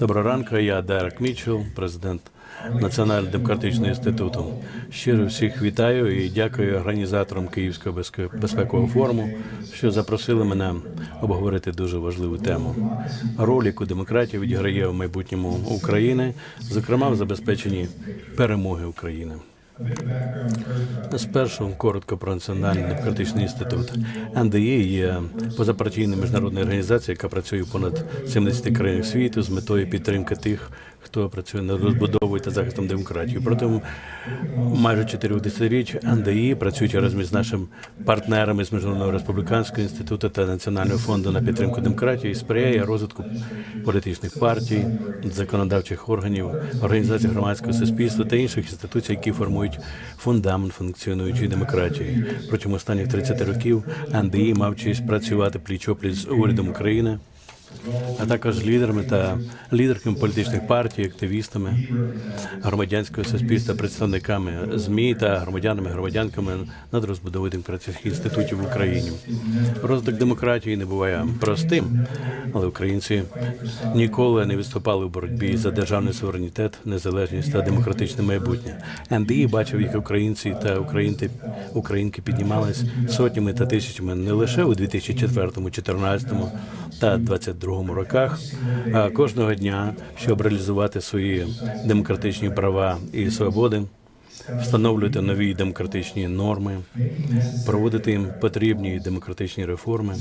Доброго ранку, я Дерек Мічел, президент Національного демократичного інституту. Щиро всіх вітаю і дякую організаторам Київського безпекового форуму, що запросили мене обговорити дуже важливу тему. Роль, яку демократія відіграє в майбутньому України, зокрема в забезпеченні перемоги України. Спершу коротко про Національний демократичний інститут. НДІ є позапартійна міжнародна організація, яка працює в понад 70 країнах світу з метою підтримки тих, хто працює над розбудовою та захистом демократії. Протягом майже чотирьох десятиріч НДІ працюють разом із нашими партнерами з Міжнародного республіканського інституту та Національного фонду на підтримку демократії, сприяє розвитку політичних партій, законодавчих органів, організацій громадського суспільства та інших інституцій, які формують фундамент функціонуючої демократії. Протягом останніх 30 років НДІ мав честь працювати пліч-опліч з урядом України а також лідерами та лідерками політичних партій, активістами громадянського суспільства, представниками змі та громадянами, громадянками над розбудовою демократичних інститутів в Україні. Розвиток демократії не буває простим, але українці ніколи не виступали в боротьбі за державний суверенітет, незалежність та демократичне майбутнє. НДІ бачив, як українці та українки, українки піднімались сотнями та тисячами не лише у 2004, 2014 та 2022 роках, кожного дня, щоб реалізувати свої демократичні права і свободи, встановлювати нові демократичні норми, проводити їм потрібні демократичні реформи,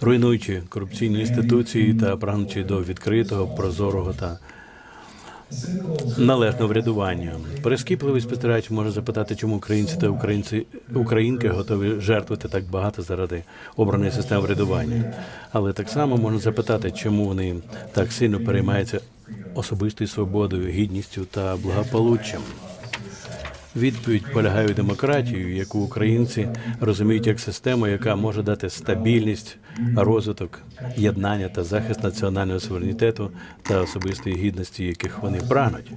руйнуючи корупційні інституції та прагнучи до відкритого, прозорого та належного врядування. Прискіпливий спостерігач може запитати, чому українці та українці українки готові жертвувати так багато заради обраної системи врядування. Але так само можна запитати, чому вони так сильно переймаються особистою свободою, гідністю та благополуччям. Відповідь полягає у демократію, яку українці розуміють як систему, яка може дати стабільність, розвиток, єднання та захист національного суверенітету та особистої гідності, яких вони прагнуть.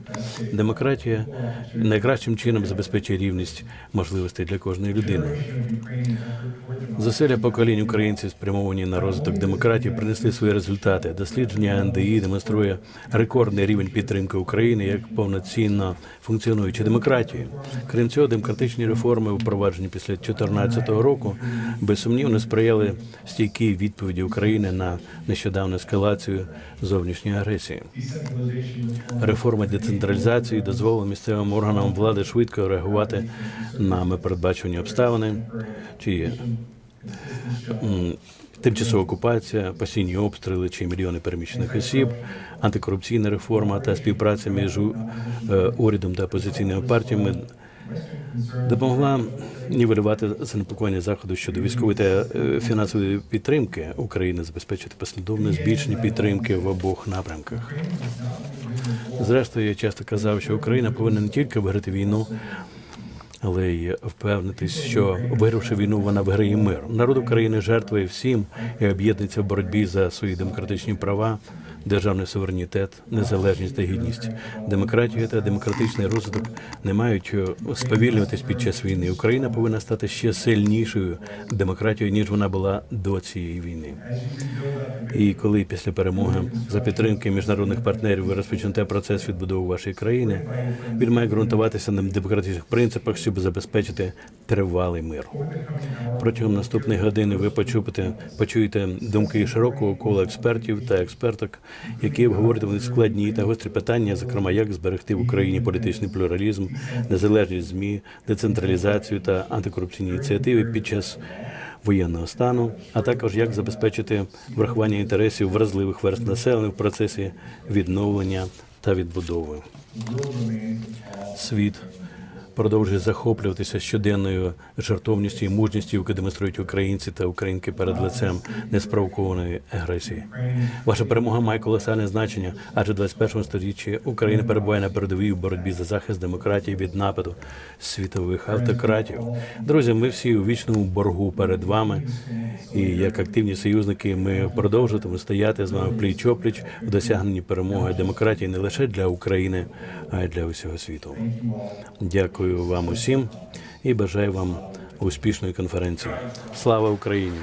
Демократія найкращим чином забезпечує рівність можливостей для кожної людини. Зусилля поколінь українців, спрямовані на розвиток демократії, принесли свої результати. Дослідження НДІ демонструє рекордний рівень підтримки України як повноцінно функціонуючої демократії. Крім цього, демократичні реформи, впроваджені після 2014 року, безсумнівно сприяли стійкій відповіді України на нещодавну ескалацію зовнішньої агресії. Реформа децентралізації дозволила місцевим органам влади швидко реагувати на непередбачені обставини, чи тимчасова окупація, постійні обстріли чи мільйони переміщених осіб, антикорупційна реформа та співпраця між е, урядом та опозиційними партіями допомогла нівелювати занепокоєння заходу щодо військової та е, фінансової підтримки України, забезпечити послідовне збільшення підтримки в обох напрямках. Зрештою, я часто казав, що Україна повинна не тільки виграти війну, але й впевнитись, що вигравши війну, вона виграє мир. Народ України жертвує всім і об'єднується в боротьбі за свої демократичні права, державний суверенітет, незалежність та гідність. Демократія та демократичний розвиток не мають е, сповільнюватись під час війни. Україна повинна стати ще сильнішою демократією, ніж вона була до цієї війни. І коли після перемоги за підтримки міжнародних партнерів ви розпочнете процес відбудови вашої країни, він має ґрунтуватися на демократичних принципах, щоб забезпечити тривалий мир. Протягом наступних годин ви почуєте, почуєте думки широкого кола експертів та експерток, які обговорюватимуть складні та гострі питання, зокрема, як зберегти в Україні політичний плюралізм, незалежність змі, децентралізацію та антикорупційні ініціативи під час воєнного стану, а також як забезпечити врахування інтересів вразливих верст населення в процесі відновлення та відбудови. Світ продовжує захоплюватися щоденною жертовністю і мужністю, яку демонструють українці та українки перед лицем неспровокованої агресії. Ваша перемога має колосальне значення, адже в 21 сторіччі Україна перебуває на передовій у боротьбі за захист демократії від нападу світових автократів. Друзі, ми всі у вічному боргу перед вами, і як активні союзники, ми продовжуватимемо стояти з вами пліч опліч у досягненні перемоги демократії не лише для України, а й для усього світу. Дякую вам усім і бажаю вам успішної конференції. Слава Україні!